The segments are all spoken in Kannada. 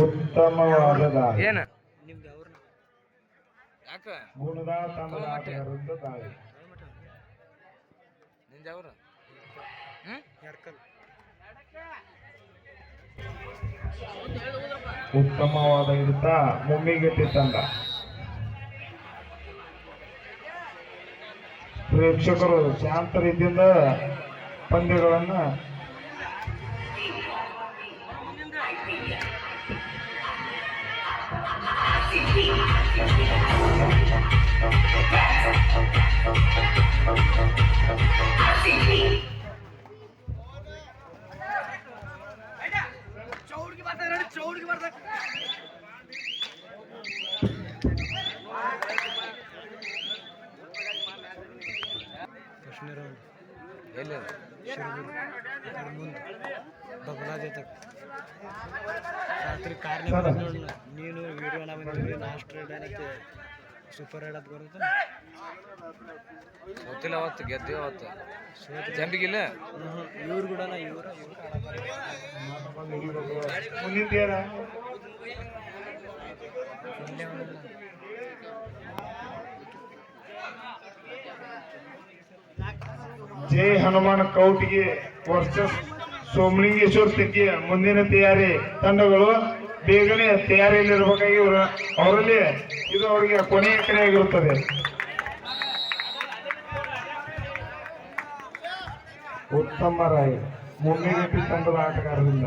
ಉತ್ತಮವಾದ ಇರುತ್ತ ಏನ? ನಿಮ್ದು ಯಾವ್ರನ್ನ? ಯಾಕ? ಗುಣದ ತಂಡದ ಆಟಗಾರರಿಂದ ದಾಳಿ ನಿಂದ ಯಾವ್ರ? ಹ್ಮ್? ಎಡ್ಕಲ್ ಉತ್ತಮವಾದ ಹಿಡಿತ ಮುಮ್ಮಿಗೆಟ್ಟಿ ತಂಡ. ಪ್ರೇಕ್ಷಕರು ಶಾಂತ ರೀತಿಯಿಂದ ಪಂದ್ಯಗಳನ್ನ ಫಸ್ಟ್ನೇ ರಾತ್ರಿ ಕಾರ್ನೇ. ನೀನು ವಿಡಿಯೋ ನಾ ಬಂದಿದ್ರಿ ಲಾಸ್ಟ್ ರೈಡ್ ಏನೈತೆ ಸೂಪರ್ ರೈಡ್ ಅಂತ ಬರುತ್ತೆ ಗೊತ್ತಿಲ್ಲ ಅವತ್ತು ಗೆದ್ದೆ ಅವತ್ತು. ಸೋತ ಜಂಬಿಗಿಲ್ಲ ಇವ್ರು ಕೂಡ ಇವ್ರ ಇವ್ರು ಮುಂದಿನ ಏನ ಜೈ ಹನುಮಾನ್ ಕೌಟಿಗೆ ವರ್ಸಸ್ ಸೋಮಲಿಂಗೇಶ್ವರ ತೆಗ್ಗಿ ಮುಂದಿನ ತಯಾರಿ ತಂಡಗಳು ಬೇಗನೆ ತಯಾರಿಯಲ್ಲಿರ್ಬೇಕಾಗಿ ಇವರು ಅವರಲ್ಲಿ ಇದು ಅವರಿಗೆ ಕೊನೆಯ ಕಡೆಯಾಗಿರುತ್ತದೆ ಉತ್ತಮ ರಾಯ್ ಮುಂದಿನ ತಂಡದ ಆಟಗಾರರಿಂದ.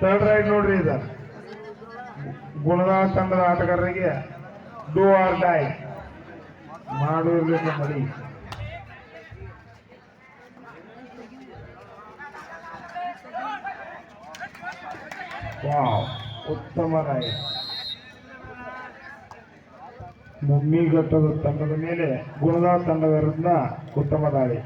ಥರ್ಡ್ ರೈಡ್ ನೋಡ್ರಿ ಇದ. ಗುಣದಾಳ ತಂಡದ ಆಟಗಾರರಿಗೆ ಡೂ ಆರ್ ಡೈ ಮಾಡು ಇರ್ಲಿಕ್ಕೆ ಮಡಿ ವಾವ್ ಉತ್ತಮ ರಾಯ್. ಮುಮ್ಮಿಘಟ್ಟದ ತಂಡದ ಮೇಲೆ ಗುಣದ ತಂಡದ ವಿರುದ್ಧ ಉತ್ತಮ ದಾಳಿ.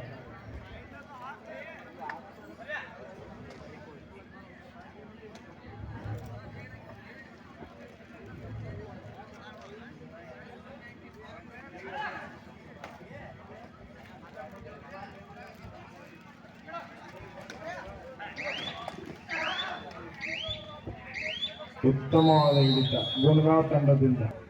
ಉತ್ತಮವಾದ ಹಿಡಿತ ಗುಣಗಾಂವ್ ತಂಡದಿಂದ.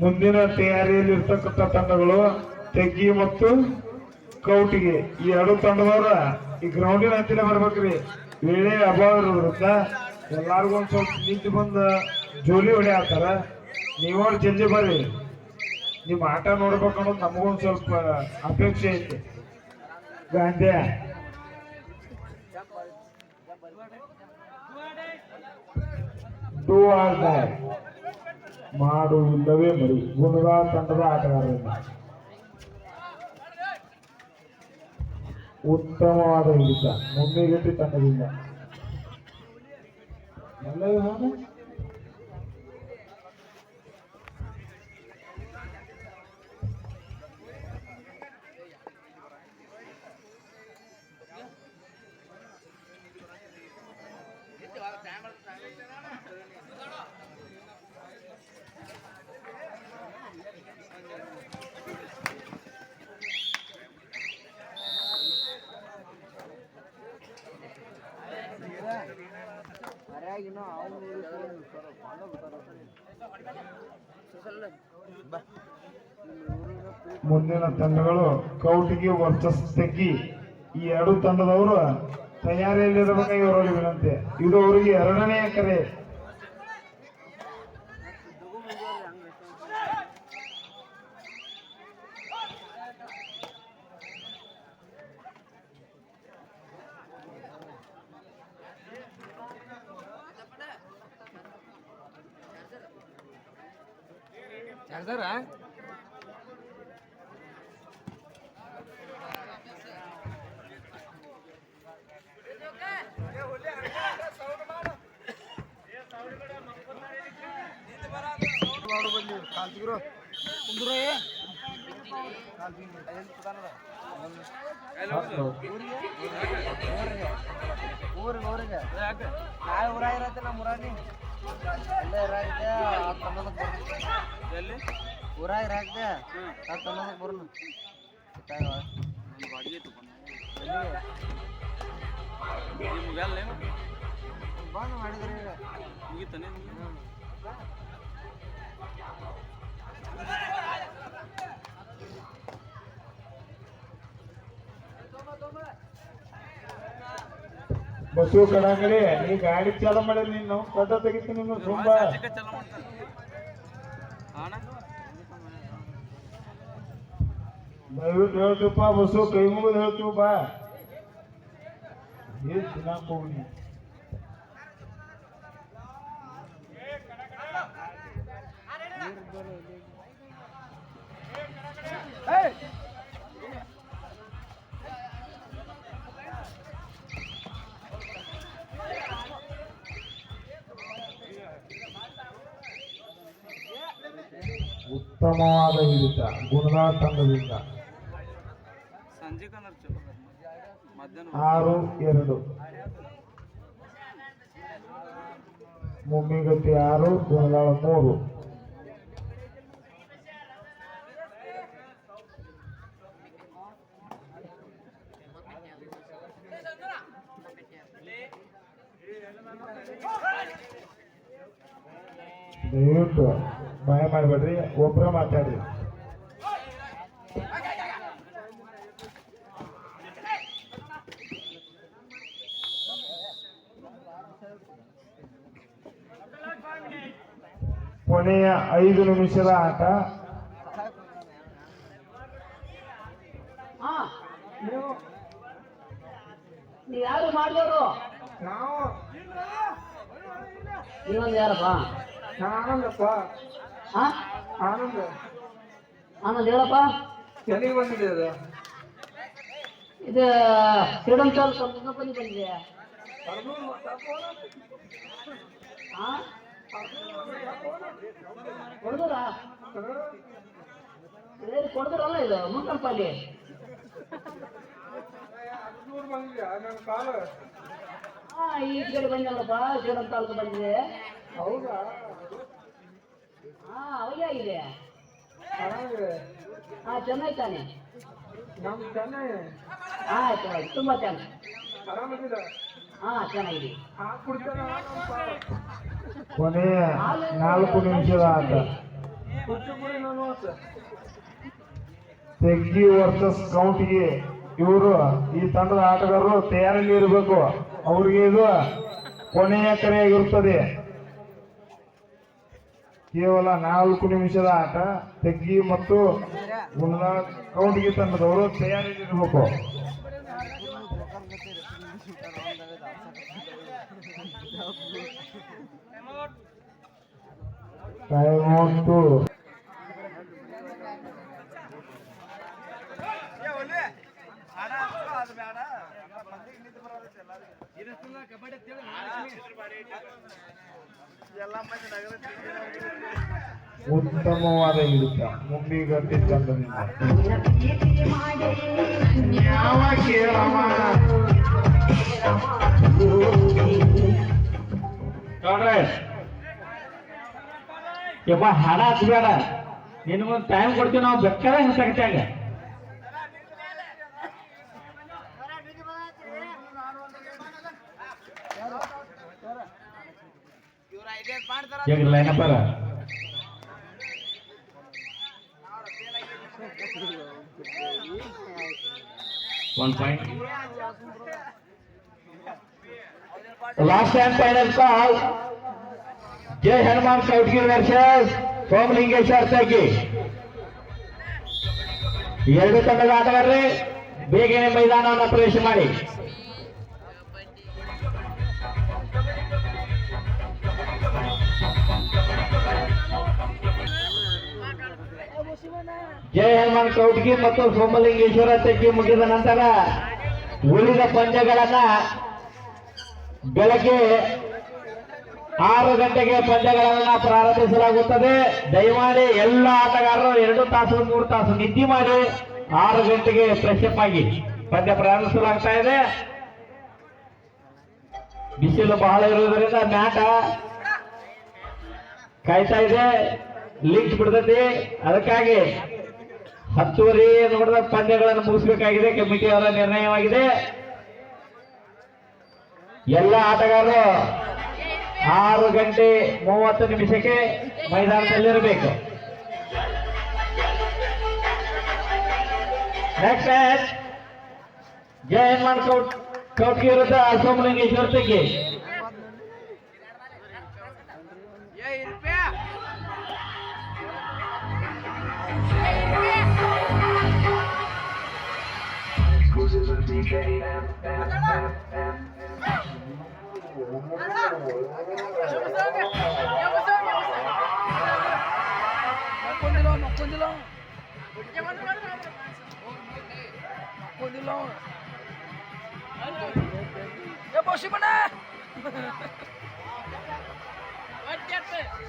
ಮುಂದಿನ ತಯಾರಿಯಲ್ಲಿ ಇರ್ತಕ್ಕಂಥ ತಂಡಗಳು ತೆಗ್ಗಿ ಮತ್ತು ಕೌಟಿಗೆ. ಈ ಎರಡು ತಂಡದವ್ರ ಈ ಗ್ರೌಂಡಿನ ಹತ್ತಿರ ಬರ್ಬೇಕ್ರಿ. ವೇಳೆ ಅಭಾವ ಇರೋದ್ರಿಂದ ಎಲ್ಲಾರ್ಗು ಒಂದ್ ಸ್ವಲ್ಪ ನಿಂತು ಬಂದ ಜೋಲಿ ಹೊಡೆ ಆತಾರ ನೀವೋಡ್ ಜಲ್ದಿ ಬರ್ರಿ. ನಿಮ್ಮ ಆಟ ನೋಡ್ಬೇಕು ಅನ್ನೋದು ನಮಗೊಂದ್ ಸ್ವಲ್ಪ ಅಪೇಕ್ಷೆ ಐತಿ. ಗಾಂಧ್ಯ ಡೂ ಆರ್ ಮಾಡು ಇಲ್ಲವೇ ಮರಿ. ಗುಣದ ತಂಡದ ಆಟಗಾರರಿಂದ. ಉತ್ತಮವಾದ ಹಿಡಿತ. ಮುನ್ನೆಗಟ್ಟಿ ತಂಡದಿಂದ. ಎಲ್ಲ ಮುಂದಿನ ತಂಡಗಳು ಕೌಟಿಗೆ ವರ್ಚಸ್ ತೆಗ್ಗಿ ಈ ಎರಡು ತಂಡದವರು ತಯಾರಿಯಲ್ಲಿರಬೇಕು ಇವರಲ್ಲಿ ವಿನಂತಿ ಇದು ಅವರಿಗೆ ಎರಡನೇ ಕರೆ. ಚಾರ್ಜರ ಊರಿಗೆ ಊರಿಗೆ ನಾಳೆ ಊರಾಗ ಇರತ್ತೆ ನಮ್ಮ ಊರಾಗಿ ಅಲ್ಲೇ ಇರಾಗಿದೆ ಆ ತನ್ನದಕ್ಕೆ ಬರ್ನು ಎಲ್ಲಿ? ಊರಾಗ ಇರಾಗಿದೆ ಆ ತನ್ನದಕ್ಕೆ ಬರ್ನು. ಬಂದು ಮಾಡಿದ್ರಿ ಈಗ. ಬಸ್ಸು ಕಡಂಗಡಿ ನೀ ಗಾಡಿ ಚಾಲು ಮಾಡಿ ನೀನು ಕಡ್ಡ ತೆಗಿತೀನಿ ನೀನು ತುಂಬಾ. ದಯವಿಟ್ಟು ಹೇಳ್ತೀವಪ್ಪ ಬಸ್ಸು ಕೈ ಮುಗಿದು ಹೇಳ್ತೀವಪ್ಪ ಏನ್ ತಿನ್ನಾಕ ಹೋಗಿ ಉತ್ತಮವಾದ ಹಿಡಿತ ಗುಣಗಳ ತಂಡದಿಂದ ಆರು ಎರಡು. ಮುಮ್ಮಿಗತಿ ಆರು ಗುಣದಾಳ ಮೂರು. ಕೊನೆಯ ಐದು ನಿಮಿಷದ ಆಟ. ನೀವು ಯಾರು ಮಾಡಿದವರು? ಇನ್ನೊಂದು ಯಾರಪ್ಪ? ಆನಂದಪ್ಪ. ಆ ಆನಂದ. ಆನಂದ್ ಹೇಳಪ್ಪ ಎಲ್ಲಿಗೆ ಬಂದಿದೆ ಅದು. ಇದು ಫ್ರೀಡಮ್ ಚಾಲ್ ಕಂಪನಿ ಬಂದಿದೆ. ಕೊಡ್ದರ ಏನು ಕೊಡ್ದರಲ್ಲ ಇದು ಮುನ್ಕಂಪಲ್ಲಿ ಹಾ ಈ ಕಡೆ ಬಂದಲ್ಲಪ್ಪ ಫ್ರೀಡಮ್ ತಾಲೂಕು ಬಂದಿದೆ ಹೌದಾ ಹಾ ಅವಾಗೆ ಆಗಿದೆ ಹಾ ಚೆನ್ನಾಗಿ ತಾನೆ ನಮ್ ಚೆನ್ನೈ ಹಾ ಆಯ್ತು ಆಯ್ತು ತುಂಬಾ ಚೆನ್ನಾಗಿ ಆರಾಮದಿಲ್ಲ ಕೊನೆಯ ನಾಲ್ಕು ನಿಮಿಷದ ಆಟ. ತೆಗ್ಗಿ ವರ್ಸಸ್ ಕೌಂಟಿಗೆ ಇವರು ಈ ತಂಡದ ಆಟಗಾರರು ತಯಾರಲ್ಲಿ ಇರಬೇಕು. ಅವ್ರಿಗೆ ಇದು ಕೊನೆಯ ಕರೆಯಾಗಿರುತ್ತದೆ. ಕೇವಲ ನಾಲ್ಕು ನಿಮಿಷದ ಆಟ. ತೆಗ್ಗಿ ಮತ್ತು ಕೌಂಟಿಗೆ ತಂಡದವರು ತಯಾರಿಯಲ್ಲಿ ಔಟ್ ಉತ್ತಮವಾದ ಹಿಡಿತ ಮುಂಬಿಗಟ್ಟಿ ತಂಡದಿಂದ ನೋಡ್ರಿ ಯಪ್ಪ ಹಾಡ ಹಚ್ಬೇಡ ನಿನಗೊಂದು ಟೈಮ್ ಕೊಡ್ತೀವಿ ನಾವು ಬೇಕಾದ ಹಿಂಸಕತ್ಯಾಗ ಈಗ ಲೈನಪ್ಪ one point last time final call ಜೈ ಹನುಮಾನ್ ಕೌಟ್ಗಿರ್ ವರ್ಸಸ್ ಸೋಮಲಿಂಗೇಶ್ವರ ತಗ್ಗಿ ಎರಡು ತಂಡದ ಆಟಗಾರರೇ, ಬೇಗನೆ ಮೈದಾನವನ್ನು ಪ್ರವೇಶ ಮಾಡಿ. ಜೈ ಹನುಮಾನ್ ಕೌಟ್ಗಿ ಮತ್ತು ಸೋಮಲಿಂಗೇಶ್ವರ ತಗ್ಗಿ ಮುಗಿದ ನಂತರ ಉಳಿದ ಪಂದ್ಯಗಳನ್ನ ಬೆಳಗ್ಗೆ ಆರು ಗಂಟೆಗೆ ಪಂದ್ಯಗಳನ್ನ ಪ್ರಾರಂಭಿಸಲಾಗುತ್ತದೆ. ದಯಮಾಡಿ ಎಲ್ಲ ಆಟಗಾರರು ಎರಡು ತಾಸು, ಮೂರು ತಾಸು ನಿದ್ದೆ ಮಾಡಿ ಆರು ಗಂಟೆಗೆ ಫ್ರೆಶ್ ಆಗಿ ಪಂದ್ಯ ಪ್ರಾರಂಭಿಸಲಾಗ್ತಾ ಇದೆ. ಬಿಸಿಲು ಬಹಳ ಇರುವುದರಿಂದ ಮ್ಯಾಟ ಕಾಯ್ತಾ ಇದೆ. ಲಿಂಕ್ ಬಿಡ್ತೈತಿ. ಅದಕ್ಕಾಗಿ ಹತ್ತುವರೆ ನೋಡಿದ ಪಂದ್ಯಗಳನ್ನು ಮುಗಿಸಬೇಕಾಗಿದೆ. ಕಮಿಟಿಯವರ ನಿರ್ಣಯವಾಗಿದೆ. ಎಲ್ಲ ಆಟಗಾರರು ಆರು ಗಂಟೆ ಮೂವತ್ತು ನಿಮಿಷಕ್ಕೆ ಮೈದಾನದಲ್ಲಿರಬೇಕು. ನೆಕ್ಸ್ಟ್ ಮ್ಯಾಚ್ ಜಯ ಹನುಮಾನ್ ಕೌಟ್ ಕೌಟ್ಗಿ ವಿರುದ್ಧ ಸೋಮಲಿಂಗೇಶ್ವರ ತೆಗಿ ಮಕ್ಕೊಂದಿಲ್ಲ বসিব না What happened?